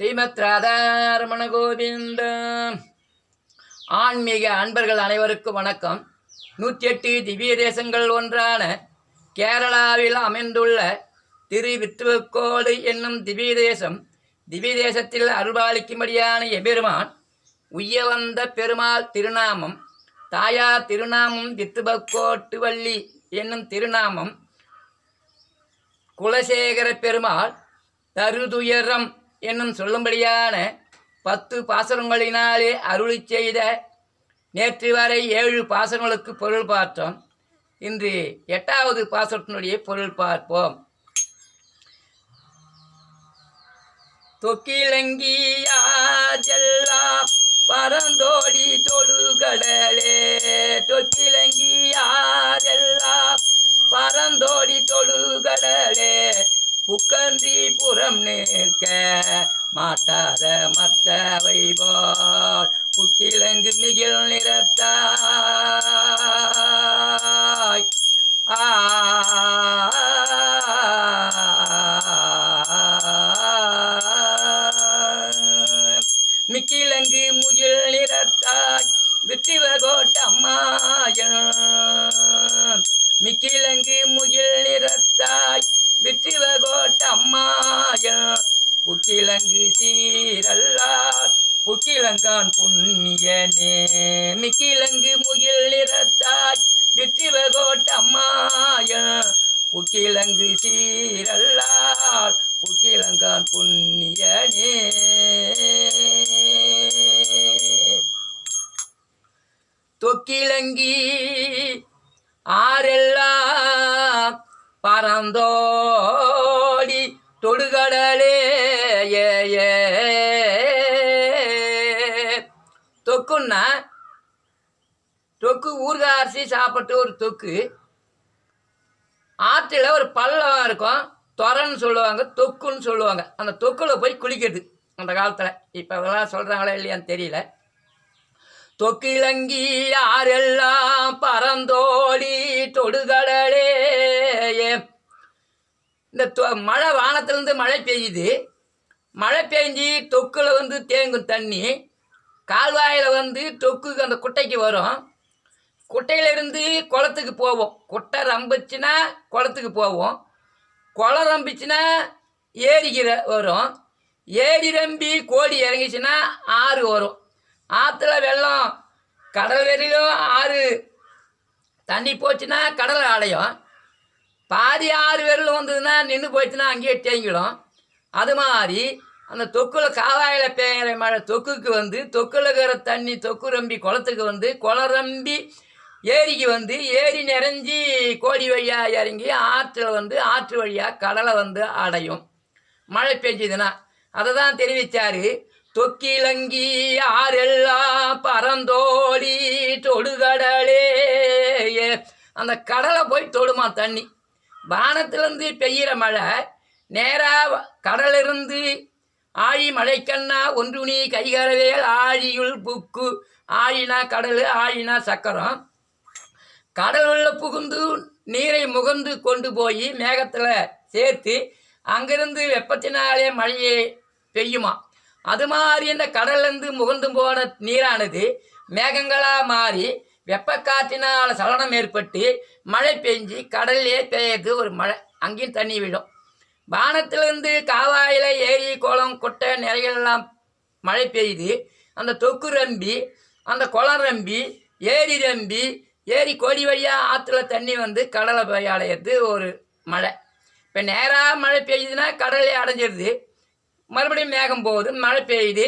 ஸ்ரீமத் ராதாரமண கோவிந்த ஆன்மீக அன்பர்கள் அனைவருக்கும் வணக்கம். நூற்றி எட்டு திவ்ய தேசங்கள் ஒன்றான கேரளாவில் அமைந்துள்ள திரு வித்துவக்கோடு என்னும் திவ்ய தேசம் திவ்ய தேசத்தில் அருள்பாலிக்கும்படியான எபெருமான் உய்ய வந்த பெருமாள் திருநாமம் தாயார் திருநாமம் வித்துபக்கோட்டு வள்ளி என்னும் திருநாமம் குலசேகர பெருமாள் தருதுயரம் என்னும் சொல்லும்படியான பத்து பாசனங்களினாலே அருளி செய்த நேற்று வரை ஏழு பாசனங்களுக்கு பொருள் பார்த்தோம். இன்று எட்டாவது பாசனத்தினுடைய பொருள் பார்ப்போம். தொக்கிலங்கியாஜெல்லாம் பரந்தோடி தொழுகடலே? தொக்கிலங்கியாரெல்லாம் பரந்தோடி தொழுகடலே? புக்கந்தி புறம் நிற்க மாட்டாத மற்றவை போல். புக்கிழங்கு மிகில் நிறத்தாய். ஆ. மிக்கிலங்கு முகில் நிறத்தாய். விற்றிவகோட்டம்மாயன் மிக்கில் முகில் நிறத்தாய் விற்றிவகோட்டம்மாயன் புக்கிலங்கு சீரல்லால் புக்கிலங்கான் புண்ணியனே. தொக்கிலங்கி ஆரெல்லாம் பறந்தோடி தொடுகடலே. ஏ. தொக்குன்னா தொக்கு ஊறுகாய் அரிசி சாப்பிட்டு ஒரு தொக்கு. ஆற்றில் ஒரு பள்ளம் இருக்கும். துறன்னு சொல்லுவாங்க தொக்குன்னு சொல்லுவாங்க. அந்த தொக்குல போய் குளிக்கிறது அந்த காலத்தில். இப்போ அதெல்லாம் சொல்கிறாங்களா இல்லையான்னு தெரியல. தொக்கிலங்கி யாரெல்லாம் பறந்தோடி தொடுகடலே. இந்த தொ- மழை வானத்திலேருந்து மழை பெய்யுது. மழை பெஞ்சு தொக்கில் வந்து தேங்கும் தண்ணி. கால்வாயில் வந்து தொக்குக்கு அந்த குட்டைக்கு வரும். குட்டையிலிருந்து குளத்துக்கு போவோம். குட்டை ரம்பிச்சுன்னா குளத்துக்கு போவோம். குளம் ரம்பிச்சுன்னா ஏரிக்கு வரும். ஏரி ரம்பி கோடி இறங்கிச்சுன்னா ஆறு வரும். ஆற்றுல வெள்ளம் கடல் வெறியும் ஆறு தண்ணி போச்சுன்னா கடல் அடையும் பாதி ஆறு வெள்ளம் வந்ததுன்னா நின்று போச்சுன்னா அங்கேயே தேங்கிடும். அது மாதிரி அந்த தொக்குல காவாயில் பெய்கிற மழை தொக்குக்கு வந்து தொக்குல இருக்கிற தண்ணி தொக்கு ரம்பி குளத்துக்கு வந்து குளம் ரம்பி ஏரிக்கு வந்து ஏரி நிறைஞ்சி கோடி வழியாக இறங்கி ஆற்றில் வந்து ஆற்று வழியாக கடலை வந்து அடையும். மழை பெஞ்சதுன்னா அதை தான் தெரிவித்தார் தொக்கிலங்கி ஆரெல்லாம் பறந்தோடி தொடுகடலே. அந்த கடலை போய் தொடுமா தண்ணி. வானத்திலேருந்து பெய்கிற மழை நேராக கடலிருந்து ஆழி மழைக்கண்ணா ஒன்று கைகரவேல் ஆழியுள் புக்கு. ஆழினா கடல் ஆழினா சக்கரம். கடல் உள்ள புகுந்து நீரை முகந்து கொண்டு போய் மேகத்தில் சேர்த்து அங்கிருந்து வெப்பத்தினாலே மழையை பெய்யுமா? அது மாதிரி இந்த கடல்லேருந்து முகந்து போன நீரானது மேகங்களாக மாறி வெப்பக்காற்றினால் சலனம் ஏற்பட்டு மழை பெஞ்சு கடல்லே பெய்யது ஒரு மழை. அங்கேயும் தண்ணி விடும் வானத்திலிருந்து காவாயில் ஏரி குளம் குட்டை நிறைகளெல்லாம் மழை பெய்யுது அந்த தொக்கு ரம்பி அந்த குளம் ரம்பி ஏரி ரம்பி ஏரி கோடி வழியாக ஆற்றுல தண்ணி வந்து கடலை போய் அடையிறது ஒரு மழை. இப்போ நேராக மழை பெய்யுதுன்னா கடலே அடைஞ்சிருது. மறுபடியும் மேகம் போகுது மழை பெய்யுது.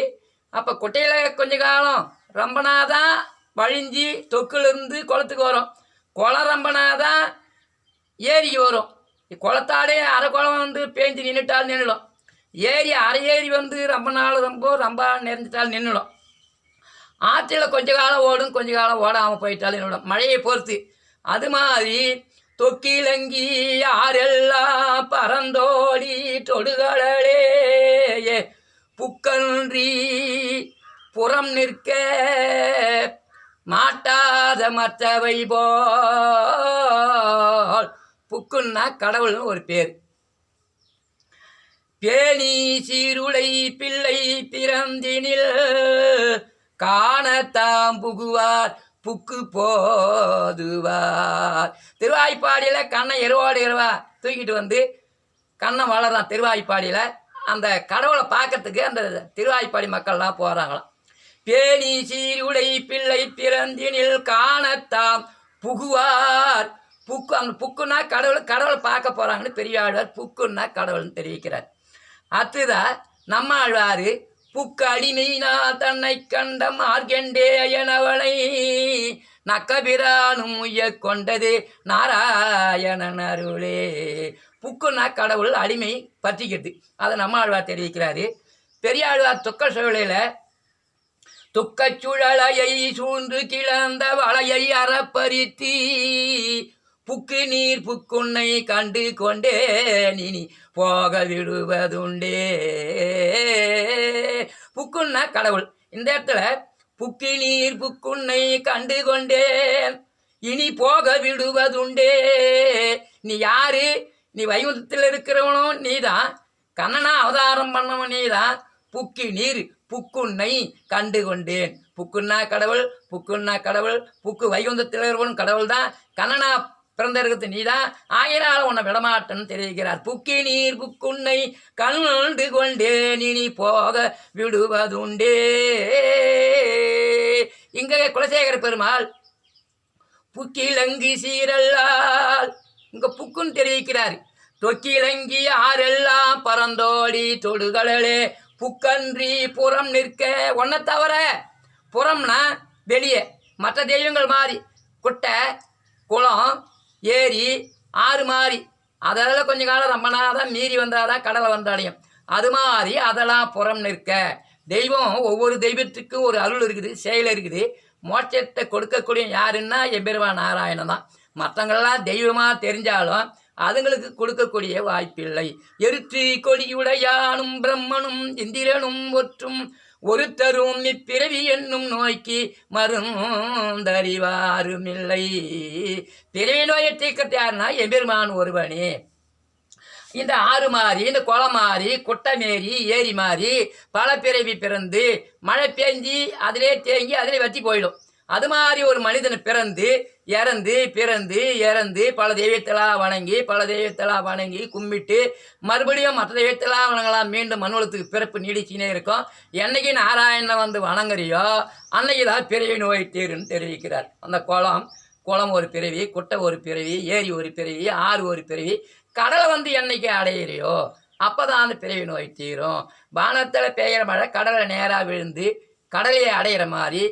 அப்போ குட்டையில் கொஞ்ச காலம் ரம்பனாதான் வழிஞ்சி தொக்குலேருந்து குளத்துக்கு வரும். குளம் ரம்பனாதான் ஏரிக்கு வரும். குளத்தாடே அரை குளம் வந்து பேஞ்சு நின்றுட்டால் நின்றுடும் ஏரி அரை ஏரி வந்து ரொம்ப நாள் ரொம்ப ரொம்ப நிறைஞ்சிட்டால் நின்றுடும் ஆற்றில் கொஞ்ச காலம் ஓடும் கொஞ்ச காலம் ஓடாமல் போயிட்டாலும் என்னோட மழையை பொறுத்து. அது மாதிரி தொக்கிலங்கி யாரெல்லாம் பறந்தோடி தொடுகளே புக்கன்றி புறம் நிற்க மாட்டாத மற்றவை போல். புக்குன்னா கடவுள்னு ஒரு பேர். பேணி சீருளை பிள்ளை பிறந்தினில் காணத்தாம் புகுவார் புக்கு போதுவார். திருவாய்ப்பாடியில் கண்ணை எருவோடு எருவா தூக்கிட்டு வந்து கண்ணை வளர்றான் திருவாய்ப்பாடியில். அந்த கடவுளை பார்க்கறதுக்கு அந்த திருவாய்ப்பாடி மக்கள்லாம் போகிறாங்களாம் பேணி சீருடை பிள்ளை பிறந்தினில் காணத்தாம் புகுவார். புக்கு அந்த புக்குன்னா கடவுள் கடவுளை பார்க்க போகிறாங்கன்னு பெரிய ஆழ்வார் புக்குன்னா கடவுள்னு தெரிவிக்கிறார். அடுத்ததா நம்ம ஆழ்வார் புக்கு தன்னை கண்ட மார்கண்டே அயனவனை நக்கபிரானும் உய்ய கொண்டது நாராயணன் அருளே. புக்குன்னா கடவுள் அடிமை பற்றிக்கிறது. அதை நம்ம ஆழ்வார் தெரிவிக்கிறாரு. பெரிய ஆழ்வார் துக்க சூழலில் துக்கச் சுழலையை சூழ்ந்து கிளந்த வளையை அறப்பறித்தி புக்கு நீர் புக்குன்னை கண்டு கொண்டே நீ போக விடுவதுண்டே புக்குன்னா கடவுள். இந்த இடத்துல புக்கு நீர் புக்குன்னை கண்டு கொண்டேன் இனி போக விடுவதுண்டே நீ யாரு? நீ வைகுந்தத்தில் இருக்கிறவனும் நீதான். கண்ணனா அவதாரம் பண்ணவன் நீதான். புக்கி நீர் புக்குன்னை கண்டு கொண்டேன். புக்குன்னா கடவுள் புக்குன்னா கடவுள் புக்கு வைகுந்தத்தில் இருக்கிறவன் கடவுள் தான் கண்ணனா பிறந்த இருக்கிறது நீதான். ஆயினால் உன்னை விடமாட்டேன்னு தெரிவிக்கிறார். புக்கி நீர் புக்குன்னை கண்டு கொண்டே இனி போக விடுவதுண்டே. இங்கே குலசேகர பெருமாள் புக்கிலங்கி சீரல்லால் இங்கே புக்குன்னு தெரிவிக்கிறார். தொக்கிலங்கி ஆரெல்லாம் பறந்தோடி தொடுகளே புக்கன்றி புறம் நிற்க ஒன்றை தவிர புறம்னா வெளியே மற்ற தெய்வங்கள் மாதிரி குட்டை குளம் ஏரி ஆறு மாதிரி அதெல்லாம் கொஞ்ச காலம் ரொம்ப நாளாக தான் மீறி வந்தாதான் கடலை வந்தாடையும் அது மாதிரி அதெல்லாம் புறம் நிற்க. தெய்வம் ஒவ்வொரு தெய்வத்துக்கும் ஒரு அருள் இருக்குது செயல் இருக்குது. மோட்சத்தை கொடுக்கக்கூடிய யாருன்னா எம்பெருமா நாராயணன் தான். மற்றவங்களெல்லாம் தெய்வமாக தெரிஞ்சாலும் அதுங்களுக்கு கொடுக்கக்கூடிய வாய்ப்பில்லை. எருத்தி கொடியுடையானும் பிரம்மனும் இந்திரனும் ஒற்றும். ஒருத்தரும் இப்பிறவி என்னும் நோய்க்கு மருந்தறிவாருமில்லை. பிறவி நோயை தீர்க்கறது யாருன்னா எபெருமான் ஒருவனே. இந்த ஆறு மாறி இந்த குளம் மாறி குட்டமேறி ஏரி மாறி பல பிறவி பிறந்து மழை பெஞ்சி அதிலே தேங்கி அதிலே வற்றி போயிடும். அது மாதிரி ஒரு மனிதன் பிறந்து இறந்து பிறந்து இறந்து பல தெய்வத்தெல்லாம் வணங்கி பல தெய்வத்தெல்லாம் வணங்கி கும்பிட்டு மறுபடியும் மற்ற தெய்வத்தெல்லாம் வணங்கலாம். மீண்டும் மனுவலத்துக்கு பிறப்பு நீடிச்சுனே இருக்கும். என்னைக்கு நாராயணனை வந்து வணங்குறியோ அன்னைக்கு தான் பெரிய நோய் தீருன்னு தெரிவிக்கிறார். அந்த குளம் குளம் ஒரு பிறவி குட்டை ஒரு பிறவி ஏரி ஒரு பிறவி ஆறு ஒரு பிறவி கடலை வந்து என்னைக்கு அடையிறியோ அப்போ தான் அந்த பிறவி நோய் தீரும். வானத்தில் பெய்கிற மழை கடலை நேராக விழுந்து கடலையை அடையிற மாதிரி.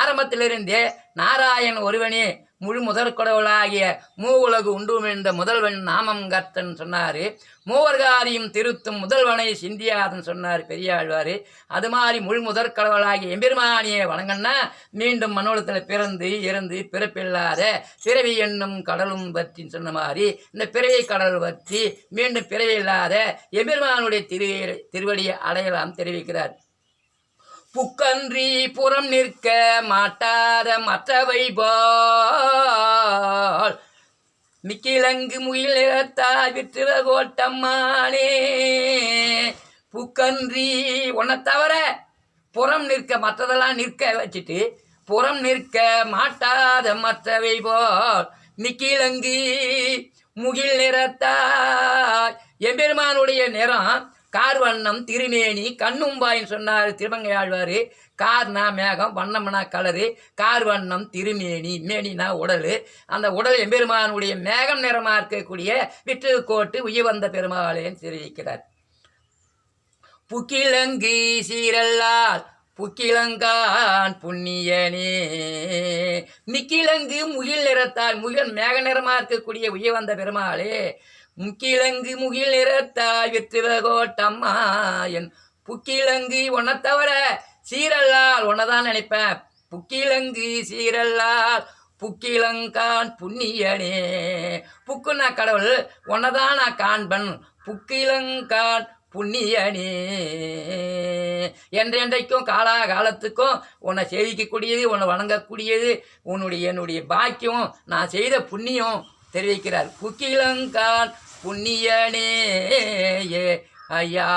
ஆரம்பத்திலிருந்தே நாராயண் ஒருவனே முழு முதற் கடவுளாகிய மூ உலகு உண்டுமிழ்ந்த முதல்வன் நாமம் கர்த்தன் சொன்னார். மூவர்காரியும் திருத்தும் முதல்வனை சிந்தியாதன் சொன்னார் பெரியாழ்வார். அது மாதிரி முழு முதற் கடவுளாகிய எம்பெருமானியை வணங்கன்னா மீண்டும் மனோலத்தில் பிறந்து இறந்து பிறப்பில்லாத பிறவி என்னும் கடலும் பற்றி சொன்ன மாதிரி இந்த பிறவி கடல் பற்றி மீண்டும் பிறவி இல்லாத எம்பெருமானுடைய திரு திருவடியை அடையலாம் தெரிவிக்கிறார். புக்கன்றி புறம் நிற்க மாட்டாத மற்றவை போல். மிக்கிலங்கு முயிலத்தாய் விற்றுவ கோட்டம்மானே புக்கன்றி உன்னை தவிர புறம் நிற்க மற்றதெல்லாம் நிற்க வச்சுட்டு புறம் நிற்க மாட்டாத மற்றவை போல். நிக்கிலங்கு முகில் நிறத்தாய் எம்பெருமானுடைய நிறம் கார் வண்ணம் திருமேனி கண்ணும்பாயின்னு சொன்னார் திருமங்கை ஆழ்வார் கார்னா மேகம் வண்ணம்னா கலரு. கார் வண்ணம் திருமேனி மேனினா உடல். அந்த உடல் எம்பெருமானுடைய மேகம் நிறமாக இருக்கக்கூடிய விற்று கோட்டு உயிர் வந்த பெருமாளேன்னு தெரிவிக்கிறார். புக்கிலங்கு சீரல்லால் புக்கிலங்கான் புண்ணியனே. மிக்கிலங்கு முகில் நிறத்தால் முகில் மேக நிறமாக இருக்கக்கூடிய உயிர் வந்த பெருமாளே. முக்கிலங்கு முகில் நிறத்தாய் வெற்றுவகோட்டம்மா என் புக்கிலங்கு உன்னை தவிர சீரல்லால் உன்னதான் நினைப்பேன். புக்கிலங்கு சீரல்லால் புக்கிலங்கான் புண்ணியனே. புக்குன்னா கடவுள் உன்னதான் நான் காண்பன். புக்கிலங்கான் புண்ணியனே. என்றென்றைக்கும் காலாகாலத்துக்கும் உன்னை சேவிக்கக்கூடியது உன்னை வணங்கக்கூடியது உன்னுடைய என்னுடைய பாக்கியம் நான் செய்த புண்ணியம் தெரிவிக்கிறார். புக்கிலங்கான் புண்ணியனே ஐயா.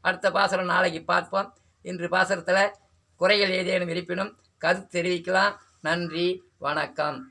அடுத்த பாசனம் நாளைக்கு பார்ப்போம். இன்று பாசனத்தில் குறைகள் ஏதேனும் இருப்பினும் கருத்து தெரிவிக்கலாம். நன்றி வணக்கம்.